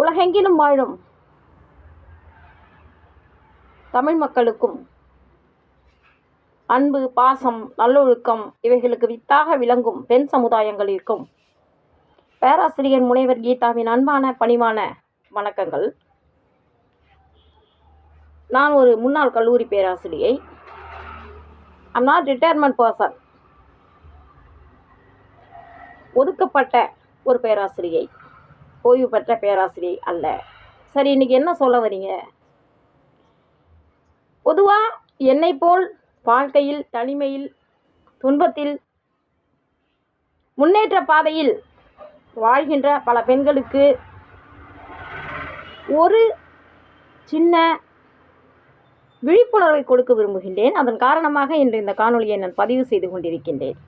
உலகெங்கிலும் வாழும் தமிழ் மக்களுக்கும் அன்பு பாசம் நல்லொழுக்கம் இவைகளுக்கு வித்தாக விளங்கும் பெண் சமுதாயங்களிற்கும் பேராசிரியர் முனைவர் கீதாவின் அன்பான பணிவான வணக்கங்கள். நான் ஒரு முன்னாள் கல்லூரி பேராசிரியை. ஐம் நாட் ரிட்டையர்மெண்ட் பர்சன் ஒதுக்கப்பட்ட ஒரு பேராசிரியை. ஓய்வு பெற்ற பேராசிரியை அல்ல. சரி இன்னைக்கு என்ன சொல்ல வரீங்க பொதுவாக என்னை போல் வாழ்க்கையில் தனிமையில் துன்பத்தில் முன்னேற்ற பாதையில் வாழ்கின்ற பல பெண்களுக்கு ஒரு சின்ன விழிப்புணர்வை கொடுக்க விரும்புகின்றேன். அதன் காரணமாக இன்று இந்த காணொலியை நான் பதிவு செய்து கொண்டிருக்கின்றேன்.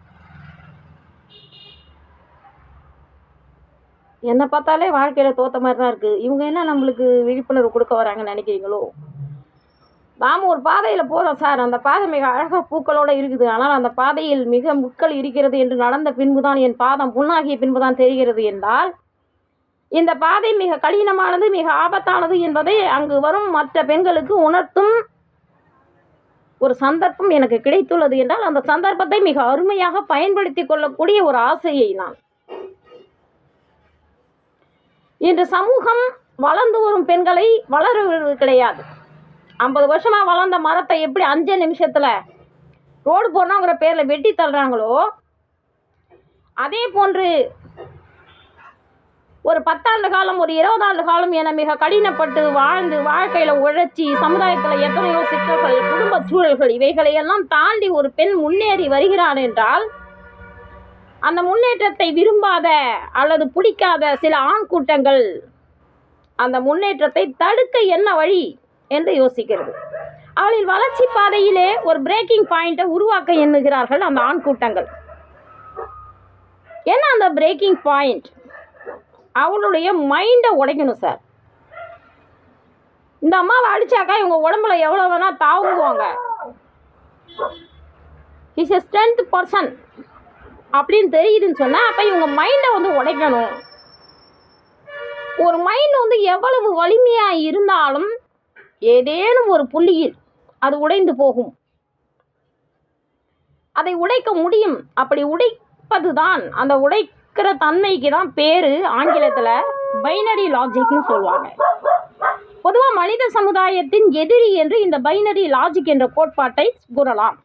என்னை பார்த்தாலே வாழ்க்கையில் தோத்த மாதிரி தான் இருக்குது இவங்க என்ன நம்மளுக்கு விழிப்புணர்வு கொடுக்க வராங்கன்னு நினைக்கிறீங்களோ? நாம் ஒரு பாதையில் போகிறோம் சார். அந்த பாதை மிக அழகாக பூக்களோடு இருக்குது. ஆனால் அந்த பாதையில் மிக முட்கள் இருக்கிறது என்று நடந்த பின்புதான் என் பாதம் புண்ணாகிய பின்புதான் தெரிகிறது என்றால் இந்த பாதை மிக கடினமானது மிக ஆபத்தானது என்பதை அங்கு வரும் மற்ற பெண்களுக்கு உணர்த்தும் ஒரு சந்தர்ப்பம் எனக்கு கிடைத்துள்ளது என்றால் அந்த சந்தர்ப்பத்தை மிக அருமையாக பயன்படுத்தி கொள்ளக்கூடிய ஒரு ஆசையை நான் இன்று சமூகம் வளர்ந்து வரும் பெண்களை வளர்வது கிடையாது. ஐம்பது வருஷமாக வளர்ந்த மரத்தை எப்படி அஞ்சு நிமிஷத்தில் ரோடு போடணுங்கிற பேரில் வெட்டி தள்ளுறாங்களோ அதே போன்று ஒரு பத்தாண்டு காலம் ஒரு இருபதாண்டு காலம் என மிக கடினப்பட்டு வாழ்ந்து வாழ்க்கையில் உழைச்சி சமுதாயத்தில் எத்தனையோ சிக்கல்கள் குடும்ப சூழல்கள் இவைகளையெல்லாம் தாண்டி ஒரு பெண் முன்னேறி வருகிறார் என்றால் அந்த முன்னேற்றத்தை விரும்பாத அல்லது பிடிக்காத சில ஆண் கூட்டங்கள் அந்த முன்னேற்றத்தை தடுக்க என்ன வழி என்று யோசிக்கிறது. அவளின் வளர்ச்சி பாதையிலே ஒரு பிரேக்கிங் பாயிண்ட்டை உருவாக்க எண்ணுகிறார்கள் அந்த ஆண் கூட்டங்கள். என்ன அந்த பிரேக்கிங் பாயிண்ட் அவளுடைய மைண்டை உடைக்கணும் சார் இந்த அம்மாவை அடிச்சாக்கா இவங்க உடம்புல எவ்வளோ வேணால் தாவுவாங்க. இஸ் எ ஸ்ட்ரென்த் பர்சன் அப்படின்னு தெரியுதுன்னு சொன்னால் அப்போ இவங்க மைண்டை வந்து உடைக்கணும். ஒரு மைண்ட் வந்து எவ்வளவு வலிமையாக இருந்தாலும் ஏதேனும் ஒரு புள்ளியில் அது உடைந்து போகும். அதை உடைக்க முடியும். அப்படி உடைப்பது தான் அந்த உடைக்கிற தன்மைக்கு தான் பேர் ஆங்கிலத்தில் பைனரி லாஜிக்னு சொல்லுவாங்க. பொதுவாக மனித சமுதாயத்தின் எதிரி என்று இந்த பைனரி லாஜிக் என்ற கோட்பாட்டை கூறலாம்.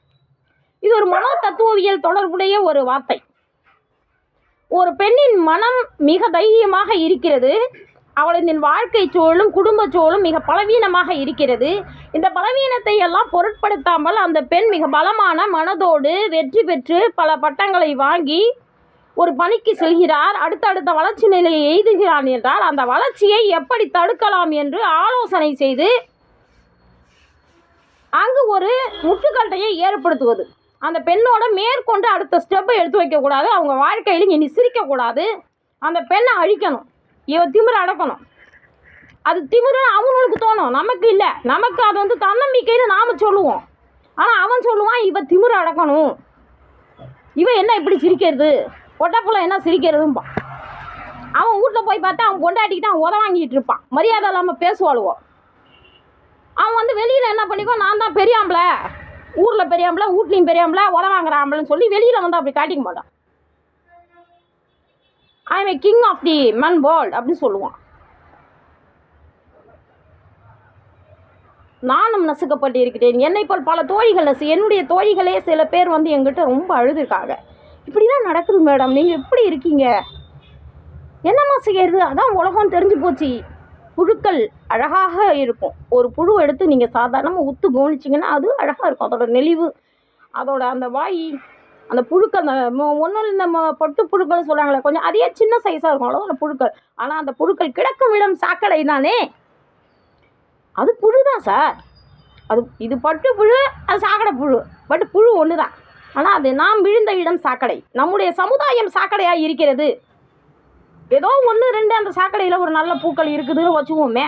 இது ஒரு மனோ தத்துவவியல் தொடர்புடைய ஒரு வார்த்தை. ஒரு பெண்ணின் மனம் மிக தைரியமாக இருக்கிறது. அவளின் வாழ்க்கை சூழலும் குடும்ப சூழலும் மிக பலவீனமாக இருக்கிறது. இந்த பலவீனத்தை எல்லாம் பொருட்படுத்தாமல் அந்த பெண் மிக பலமான மனதோடு வெற்றி பெற்று பல பட்டங்களை வாங்கி ஒரு பணிக்கு செல்கிறார். அடுத்தடுத்த வளர்ச்சி நிலையை எய்துகிறான் என்றால் அந்த வளர்ச்சியை எப்படி தடுக்கலாம் என்று ஆலோசனை செய்து அங்கு ஒரு முட்டுக்கட்டையை ஏற்படுத்துவது. அந்த பெண்ணோட மேற்கொண்டு அடுத்த ஸ்டெப்பை எடுத்து வைக்கக்கூடாது. அவங்க வாழ்க்கையில் இனி சிரிக்கக்கூடாது. அந்த பெண்ணை அழிக்கணும். இவ திமிரை அடக்கணும். அது திமிருன்னு அவனுக்கு தோணும். நமக்கு இல்லை. நமக்கு அது வந்து தன்னம்பிக்கைன்னு நாம் சொல்லுவோம். ஆனால் அவன் சொல்லுவான் இவ திமிரை அடக்கணும். இவ என்ன இப்படி சிரிக்கிறது? ஒட்டப்புல என்ன சிரிக்கிறதும்பா? அவன் வீட்டில் போய் பார்த்தா அவன் கொண்டாட்டிக்கிட்டு அவன் உத வாங்கிட்டு இருப்பான். மரியாதை இல்லாமல் பேசுவாளுவோம் அவன் வந்து வெளியில் என்ன பண்ணிக்கோ நான் தான் பெரியாம்பளை ஊரில் பெரியாம்பள வீட்லையும் பெரியாம்பள உத வாங்குறாம்பளன்னு சொல்லி வெளியில் வந்து அப்படி காட்டிக்க மாட்டான். I am a king of the man world அப்படின்னு சொல்லுவான். நானும் நசுக்கப்பட்டு இருக்கிறேன். என்னை போல் பல தோழிகள் நசு. என்னுடைய தோழிகளே சில பேர் வந்து எங்கிட்ட ரொம்ப அழுதுருக்காங்க. இப்படிலாம் நடக்குது மேடம். நீங்கள் எப்படி இருக்கீங்க? என்னம்மா செய்யறது? அதான் உலகம் தெரிஞ்சு போச்சு. புழுக்கள் அழகாக இருக்கும். ஒரு புழு எடுத்து நீங்கள் சாதாரணமாக உத்து கவனிச்சிங்கன்னா அது அழகாக இருக்கும். அதோட நெளிவு அதோட அந்த வாய் அந்த புழுக்கள் அந்த ஒன்றும் இந்த பொட்டு பட்டு புழுக்கள்னு சொல்கிறாங்களே கொஞ்சம் அதே சின்ன சைஸாக இருக்கும். அவ்வளோ அந்த புழுக்கள். ஆனால் அந்த புழுக்கள் கிடக்கும் இடம் சாக்கடை தானே? அது புழு தான் சார். அது இது பட்டு புழு அது சாக்கடை புழு. பட் புழு ஒன்று தான் ஆனால் அது நாம் விழுந்த இடம் சாக்கடை. நம்முடைய சமுதாயம் சாக்கடையாக இருக்கிறது. ஏதோ ஒன்று ரெண்டு அந்த சாக்கடையில் ஒரு நல்ல பூக்கள் இருக்குதுன்னு வச்சுக்குவோமே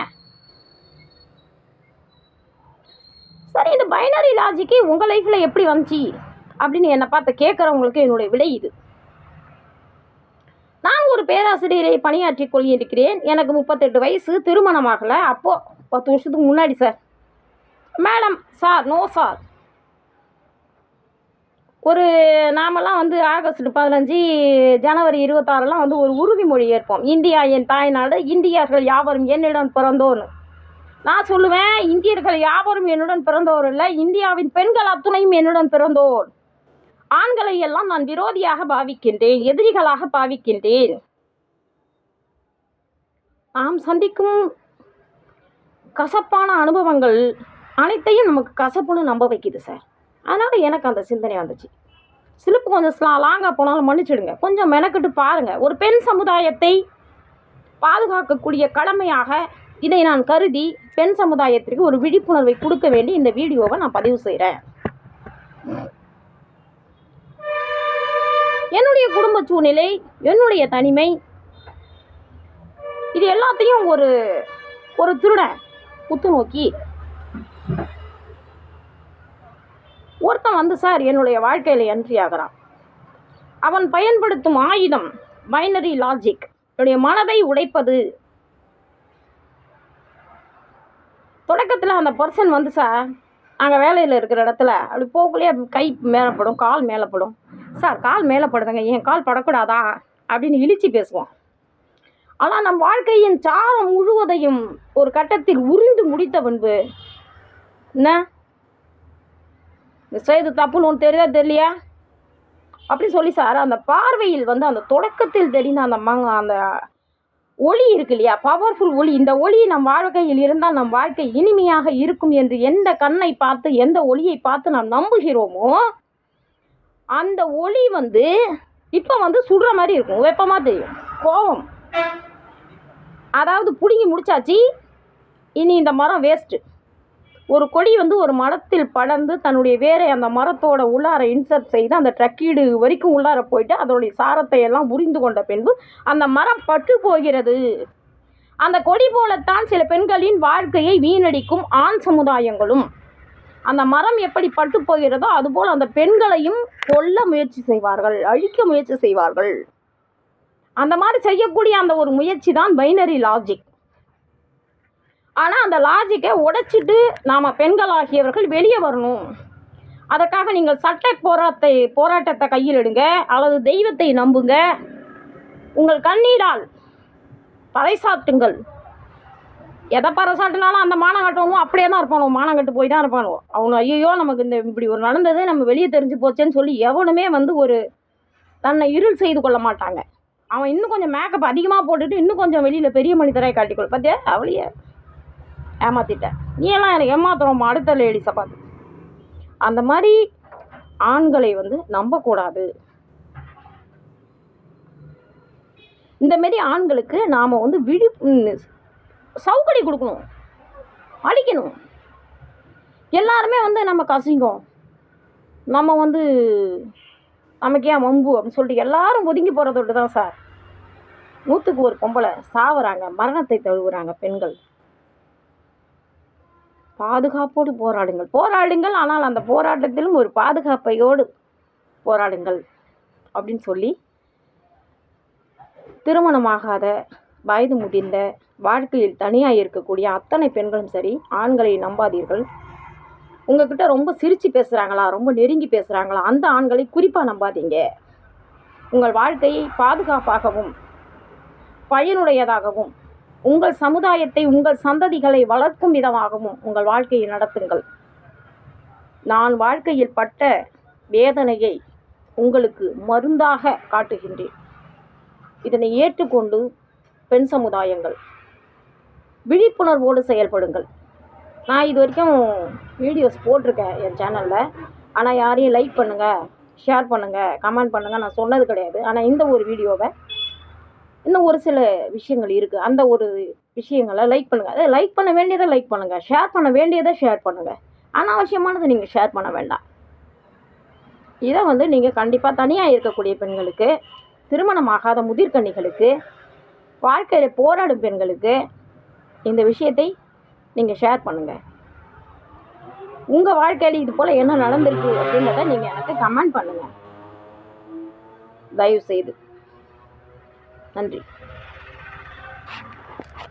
சரி இந்த பைனரி லாஜிக்கு உங்கள் லைஃப்பில் எப்படி வந்துச்சு? அப்படின்னு என்னை பார்த்து கேட்குறவங்களுக்கு என்னுடைய விடை இது. நான் ஒரு பேராசிரியரை பணியாற்றிக் கொள்கின்றிருக்கிறேன் எனக்கு முப்பத்தெட்டு வயசு திருமணமாகலை அப்போது பத்து வருஷத்துக்கு முன்னாடி sir. Madam sir no sir ஒரு நாமெல்லாம் வந்து ஆகஸ்ட் பதினஞ்சு ஜனவரி இருபத்தாறுலாம் வந்து ஒரு உறுதிமொழி ஏற்போம். இந்தியா என் தாய்நாடு இந்தியர்கள் யாவரும் என்னிடம் பிறந்தோன்னு நான் சொல்லுவேன் இந்தியர்கள் யாவரும் என்னுடன் பிறந்தோர் இல்லை இந்தியாவின் பெண்கள் அத்துணையும் என்னுடன் பிறந்தோர். ஆண்களை எல்லாம் நான் விரோதியாக பாவிக்கின்றேன் எதிரிகளாக பாவிக்கின்றேன். நாம் சந்திக்கும் கசப்பான அனுபவங்கள் அனைத்தையும் நமக்கு கசப்புன்னு நம்ப வைக்குது சார். அதனால் எனக்கு அந்த சிந்தனை வந்துச்சு. சிலிப்பு கொஞ்சம் ஸ்லா லாங்காக போனாலும் மன்னிச்சிடுங்க. கொஞ்சம் மெனக்கிட்டு பாருங்கள் ஒரு பெண் சமுதாயத்தை பாதுகாக்கக்கூடிய கடமையாக இதை நான் கருதி பெண் சமுதாயத்திற்கு ஒரு விழிப்புணர்வை கொடுக்க வேண்டி இந்த வீடியோவை நான் பதிவு செய்கிறேன் என்னுடைய குடும்ப சூழ்நிலை என்னுடைய தனிமை இது எல்லாத்தையும் ஒரு ஒரு திருடன் உத்து நோக்கி ஒருத்தன் வந்து சார் என்னுடைய வாழ்க்கையில் என்ட்ரி ஆகிறான். அவன் பயன்படுத்தும் ஆயுதம் பைனரி லாஜிக் என்னுடைய மனதை உடைப்பது. தொடக்கத்தில் அந்த பர்சன் வந்து சார் நாங்கள் வேலையில் இருக்கிற இடத்துல அப்படி போகக்குள்ளேயே கை மேலப்படும் கால் மேலப்படும் சார் கால் மேலப்படுதுங்க என் கால் படக்கூடாதா? அப்படின்னு இழிச்சு பேசுவோம் ஆனால் நம் வாழ்க்கையின் சாரம் முழுவதையும் ஒரு கட்டத்தில் உறிந்து முடித்த பின்பு என்ன? செய்து தப்புன்னு ஒன்று தெரியுதா தெரியலையா? அப்படி சொல்லி சார் அந்த பார்வையில் வந்து அந்த தொடக்கத்தில் தெரிந்த அந்த மங்க அந்த ஒளி இருக்கு இல்லையா? பவர்ஃபுல் ஒளி. இந்த ஒளி நம் வாழ்க்கையில் இருந்தால் நம் வாழ்க்கை இனிமையாக இருக்கும் என்று எந்த கண்ணை பார்த்து எந்த ஒளியை பார்த்து நாம் நம்புகிறோமோ அந்த ஒளி வந்து இப்போ வந்து சுடுற மாதிரி இருக்கும். வெப்பமாக தெரியும். கோபம் அதாவது பிடுங்கி முடிச்சாச்சு. இனி இந்த மரம் வேஸ்ட்டு ஒரு கொடி வந்து ஒரு மரத்தில் படர்ந்து தன்னுடைய வேரை அந்த மரத்தோட உள்ளார இன்சர்ட் செய்து அந்த ட்ரக்கீடு வரைக்கும் உள்ளார போயிட்டு அதனுடைய சாரத்தை எல்லாம் புரிந்து கொண்ட பின்பு அந்த மரம் பட்டு போகிறது. அந்த கொடி போலத்தான் சில பெண்களின் வாழ்க்கையை வீணடிக்கும் ஆண் சமுதாயங்களும். அந்த மரம் எப்படி பட்டு போகிறதோ அதுபோல் அந்த பெண்களையும் கொல்ல முயற்சி செய்வார்கள் அழிக்க முயற்சி செய்வார்கள். அந்த மாதிரி செய்யக்கூடிய அந்த ஒரு முயற்சி தான் பைனரி லாஜிக் ஆனால் அந்த லாஜிக்கை உடைச்சிட்டு நாம் பெண்கள் ஆகியவர்கள் வெளியே வரணும். அதற்காக நீங்கள் சட்ட போராட்டத்தை போராட்டத்தை கையில் எடுங்க அல்லது தெய்வத்தை நம்புங்க. உங்கள் கண்ணீரால் பறைசாட்டுங்கள் எதை பறைசாட்டினாலும் அந்த மானம் கட்டணும் அப்படியே தான் இருப்பானோ? மானம் கட்டு போய் தான் இருப்பானோ? அவனு ஐயோ நமக்கு இந்த இப்படி ஒரு நடந்தது நம்ம வெளியே தெரிஞ்சு போச்சேன்னு சொல்லி எவனுமே வந்து ஒரு தன்னை இருள் செய்து கொள்ள மாட்டாங்க. அவன் இன்னும் கொஞ்சம் மேக்கப் அதிகமாக போட்டுட்டு இன்னும் கொஞ்சம் வெளியில் பெரிய மனிதராக காட்டிக்கொள். பார்த்தியா அவளையே. ஏமாற்றிட்டேன் நீ எல்லாம் எனக்கு ஏமாத்துறோம் அடுத்த லேடிஸை பார்த்து. அந்த மாதிரி ஆண்களை வந்து நம்பக்கூடாது. இந்த மாரி ஆண்களுக்கு நாம் வந்து விழி சவுக்கடி கொடுக்கணும். அடிக்கணும் எல்லாருமே வந்து நம்ம கசிங்கம். நம்ம வந்து நமக்கு ஏன் வம்பு அப்படின்னு சொல்லிட்டு எல்லாரும் ஒதுங்கி போகிறதோடு தான் சார். நூற்றுக்கு ஒரு பொம்பளை சாவுறாங்க மரணத்தை தழுவுறாங்க பெண்கள். பாதுகாப்போடு போராடுங்கள். போராடுங்கள் ஆனால் அந்த போராட்டத்திலும் ஒரு பாதுகாப்பையோடு போராடுங்கள் அப்படின்னு சொல்லி திருமணமாகாத வயது முதிர்ந்த வாழ்க்கையில் தனியாக இருக்கக்கூடிய அத்தனை பெண்களும் சரி ஆண்களை நம்பாதீர்கள். உங்ககிட்ட ரொம்ப சிரித்து பேசுகிறாங்களா ரொம்ப நெருங்கி பேசுகிறாங்களா அந்த ஆண்களை குறிப்பாக நம்பாதீங்க. உங்கள் வாழ்க்கையை பாதுகாப்பாகவும் பயனுடையதாகவும் உங்கள் சமுதாயத்தை உங்கள் சந்ததிகளை வளர்க்கும் விதமாகவும் உங்கள் வாழ்க்கையை நடத்துங்கள். நான் வாழ்க்கையில் பட்ட வேதனையை உங்களுக்கு மருந்தாக காட்டுகின்றேன். இதனை ஏற்றுக்கொண்டு பெண் சமுதாயங்கள் விழிப்புணர்வோடு செயல்படுங்கள். நான் இது வரைக்கும் வீடியோஸ் போட்டிருக்கேன் என் சேனலில். ஆனால் யாரையும் லைக் பண்ணுங்கள் ஷேர் பண்ணுங்கள் கமெண்ட் பண்ணுங்கள் நான் சொன்னது கிடையாது. ஆனால் இந்த ஒரு வீடியோவை இன்னும் ஒரு சில விஷயங்கள் இருக்குது அந்த ஒரு விஷயங்களை லைக் பண்ணுங்கள் அதை லைக் பண்ண வேண்டியதை லைக் பண்ணுங்கள் ஷேர் பண்ண வேண்டியதை ஷேர் பண்ணுங்கள் அனாவசியமானதை நீங்கள் ஷேர் பண்ண வேண்டாம். இதை வந்து நீங்கள் கண்டிப்பாக தனியாக இருக்கக்கூடிய பெண்களுக்கு திருமணமாகாத முதிர்கண்ணிகளுக்கு வாழ்க்கையில் போராடும் பெண்களுக்கு இந்த விஷயத்தை நீங்கள் ஷேர் பண்ணுங்கள் உங்கள் வாழ்க்கையில் இது போல் என்ன நடந்திருக்கு அப்படின்றத நீங்கள் எனக்கு கமெண்ட் பண்ணுங்கள் தயவு செய்து ہنری